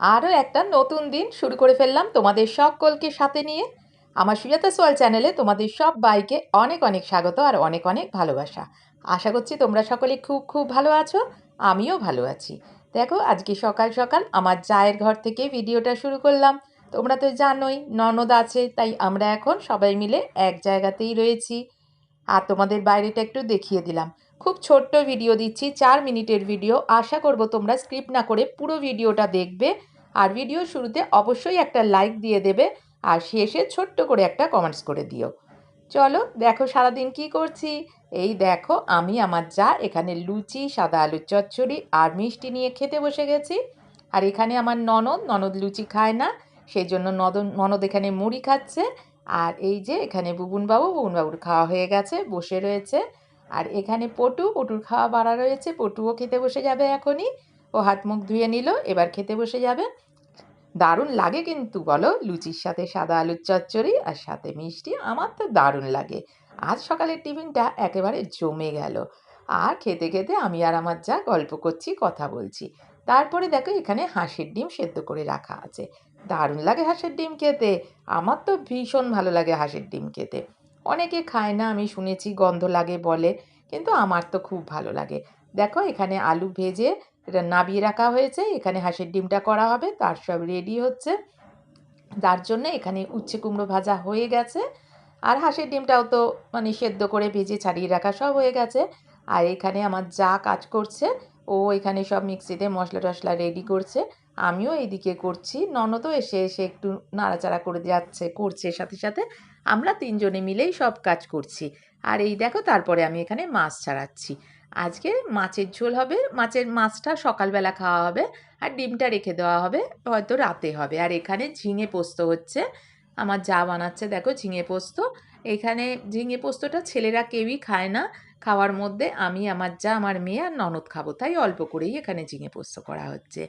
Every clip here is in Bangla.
আরও একটা নতুন দিন শুরু করে ফেললাম তোমাদের সকলকে সাথে নিয়ে। আমার সুজাতা সোয়াল চ্যানেলে তোমাদের সব বাইকে অনেক অনেক স্বাগত আর অনেক অনেক ভালোবাসা। আশা করছি তোমরা সকলে খুব খুব ভালো আছো, আমিও ভালো আছি। দেখো, আজকে সকাল সকাল আমার জায়ের ঘর থেকে ভিডিওটা শুরু করলাম। তোমরা তো জানোই, ননদ আছে, তাই আমরা এখন সবাই মিলে এক জায়গাতেই রয়েছি। আর তোমাদের বাইরেটা একটু দেখিয়ে দিলাম। খুব ছোট্ট ভিডিও দিচ্ছি, চার মিনিটের ভিডিও আশা করব তোমরা স্ক্রিপ্ট না করে পুরো ভিডিওটা দেখবে। আর ভিডিও শুরুতে অবশ্যই একটা লাইক দিয়ে দেবে আর শেষে ছোট্ট করে একটা কমেন্টস করে দিও। চলো, দেখো সারাদিন কি করছি? এই দেখো, আমি, আমার যা, এখানে লুচি, সাদা আলুর চচ্চড়ি আর মিষ্টি নিয়ে খেতে বসে গেছি। আর এখানে আমার ননদ ননদ লুচি খায় না সেই জন্য নদ ননদ এখানে মুড়ি খাচ্ছে। আর এই যে, এখানে বুবুনবাবু, বুবুনবাবুর খাওয়া হয়ে গেছে, বসে রয়েছে। আর এখানে পটু, পটুর খাওয়া বাড়া রয়েছে। পটুও খেতে বসে যাবে এখনই। ও হাত মুখ ধুয়ে নিল, এবার খেতে বসে যাবে। দারুণ লাগে কিন্তু, বলো? লুচির সাথে সাদা আলুর চচ্চড়ি আর সাথে মিষ্টি আমার তো দারুণ লাগে। আজ সকালের টিফিনটা একেবারে জমে গেল। আর খেতে খেতে আমি আর আমার যা গল্প করছি, কথা বলছি। তারপরে দেখো এখানে হাঁসের ডিম সেদ্ধ করে রাখা আছে। দারুণ লাগে হাঁসের ডিম খেতে। আমার তো ভীষণ ভালো লাগে হাঁসের ডিম খেতে। অনেকে খায় না, আমি শুনেছি গন্ধ লাগে বলে, কিন্তু আমার তো খুব ভালো লাগে। দেখো, এখানে আলু ভেজে এটা নাবিয়ে রাখা হয়েছে, এখানে হাঁসের ডিমটা করা হবে, তার সব রেডি হচ্ছে। তার জন্য এখানে উচ্ছে কুমড়ো ভাজা হয়ে গেছে, আর হাঁসের ডিমটাও তো মানে সেদ্ধ করে ভেজে ছাড়িয়ে রাখা সব হয়ে গেছে। আর এখানে আমার যা কাজ করছে, ও এখানে সব মিক্সিতে মশলা টশলা রেডি করছে। আমিও এইদিকে করছি। ননদও এসে এসে একটু নাড়াচাড়া করে যাচ্ছে, করছে সাথে সাথে। আমরা তিনজনে মিলেই সব কাজ করছি। আর এই দেখো, তারপরে আমি এখানে মাছ ছাড়াচ্ছি। আজকে মাছের ঝোল হবে, মাছের মাছটা সকালবেলা খাওয়া হবে আর ডিমটা রেখে দেওয়া হবে, হয়তো রাতে হবে। আর এখানে ঝিঙে পোস্ত হচ্ছে। আমার যা বানাচ্ছে, দেখো ঝিঙে পোস্ত। এখানে ঝিঙে পোস্তটা ছেলেরা কেউই খায় না। খাওয়ার মধ্যে আমি, আমার যা, আমার মেয়ে আর ননদ খাব। তাই অল্প করেই এখানে ঝিঙে পোস্ত করা হচ্ছে।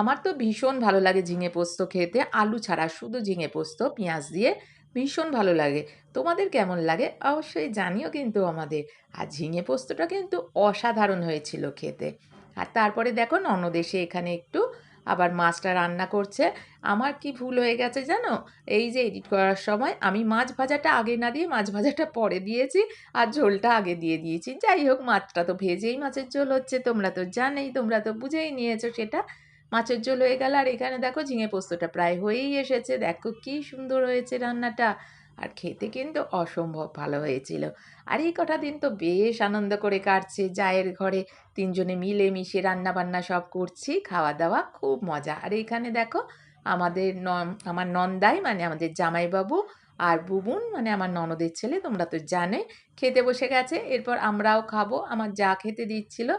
আমার তো ভীষণ ভালো লাগে ঝিঙে পোস্ত খেতে। আলু ছাড়া শুধু ঝিঙে পোস্ত, পেঁয়াজ দিয়ে ভীষণ ভালো লাগে। তোমাদের কেমন লাগে? অবশ্যই জানিও কিন্তু আমাদের। আর ঝিঙে পোস্তটা কিন্তু অসাধারণ হয়েছিল খেতে। আর তারপরে দেখো ননদ এসে এখানে একটু আবার মাছটা রান্না করছে। আমার কি ভুল হয়ে গেছে জানো? এই যে এডিট করার সময় আমি মাছ ভাজাটা আগে না দিয়ে মাছ ভাজাটা পরে দিয়েছি আর ঝোলটা আগে দিয়ে দিয়েছি। যাই হোক, মাছটা তো ভেজেই মাছের ঝোল হচ্ছে, তোমরা তো জানেই, তোমরা তো বুঝেই নিয়েছো সেটা। মাছের ঝোল হয়ে গেল, আর এখানে দেখো ঝিঙে পোস্তটা প্রায় হয়েই এসেছে। দেখো কি সুন্দর হয়েছে রান্নাটা। আর খেতে কিন্তু অসম্ভব ভালো হয়েছিল। আর এই কটা দিন তো বেশ আনন্দ করে কাটছে। জায়ের ঘরে তিনজনে মিলে মিশে রান্না বান্না সব করছি খাওয়া দাওয়া খুব মজা। আর এইখানে দেখো আমাদের ন, আমার নন্দাই মানে আমাদের জামাইবাবু আর বুবুন মানে আমার ননদের ছেলে, তোমরা তো জানে খেতে বসে গেছে। এরপর আমরাও খাব। আমার যা খেতে দিচ্ছিল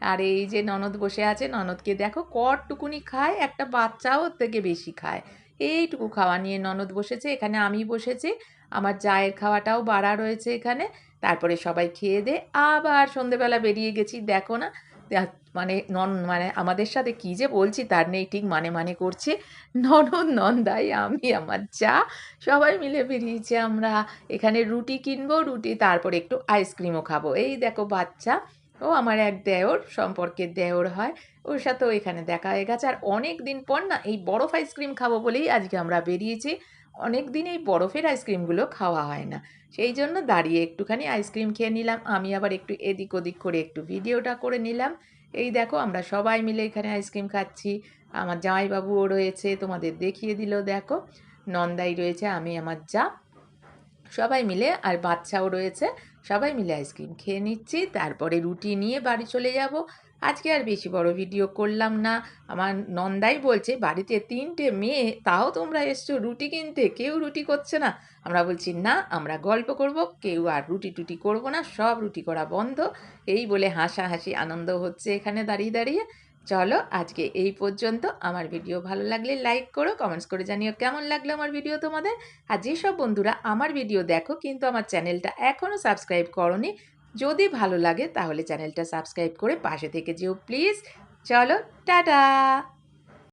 আর এই যে ননদ বসে আছে, ননদকে দেখো কটটুকুনি খায়, একটা বাচ্চাও ওর থেকে বেশি খায়। এইটুকু খাওয়া নিয়ে ননদ বসেছে, এখানে আমি বসেছি, আমার জায়ের খাওয়াটাও বাড়া রয়েছে এখানে। তারপরে সবাই খেয়ে দে, আবার সন্ধেবেলা বেরিয়ে গেছি, দেখো না মানে নন মানে আমাদের সাথে কী যে বলছি, তার নেই, ঠিক মানে মানে করছে। ননদ, নন্দাই, আমি, আমার যা, সবাই মিলে বেরিয়েছি আমরা। এখানে রুটি কিনবো, রুটি, তারপরে একটু আইসক্রিমও খাব। এই দেখো বাচ্চা ও আমার এক দেওর সম্পর্কের দেওর হয়। ওর সাথেও এখানে দেখা হয়ে গেছে। আর অনেক দিন পর না এই বরফ আইসক্রিম খাব বলেই আজকে আমরা বেরিয়েছি। অনেক দিন এই বরফের আইসক্রিমগুলো খাওয়া হয় না। সেই জন্য দাঁড়িয়ে একটুখানি আইসক্রিম খেয়ে নিলাম। আমি আবার একটু এদিক ওদিক করে একটু ভিডিওটা করে নিলাম। এই দেখো আমরা সবাই মিলে এখানে আইসক্রিম খাচ্ছি। আমার জামাইবাবুও রয়েছে, তোমাদের দেখিয়ে দিল, দেখো। নন্দাই রয়েছে, আমি, আমার যা। সবাই মিলে আর বাচ্চাও রয়েছে। সবাই মিলে আইসক্রিম খেয়ে নিচ্ছি, তারপরে রুটি নিয়ে বাড়ি চলে যাব। আজকে আর বেশি বড় ভিডিও করলাম না। আমার নন্দাই বলছে, বাড়িতে তিনটে মেয়ে, তাও তোমরা এসছো রুটি কিনতে? কেউ রুটি করছে না? আমরা বলছি, না, আমরা গল্প করব। কেউ আর রুটি টুটি করব না, সব রুটি করা বন্ধ। এই বলে হাসাহাসি আনন্দ হচ্ছে এখানে দাঁড়িয়ে দাঁড়িয়ে। চলো আজকে এই পর্যন্ত। আমার ভিডিও ভালো লাগলে লাইক করো কমেন্টস করে জানিও কেমন লাগল আমার ভিডিও তোমাদের। আর যেসব বন্ধুরা আমার ভিডিও দেখো কিন্তু আমার চ্যানেলটা এখনও সাবস্ক্রাইব করনি, যদি ভালো লাগে তাহলে চ্যানেলটা সাবস্ক্রাইব করে পাশে থেকে যেও প্লিজ চলো, টাটা!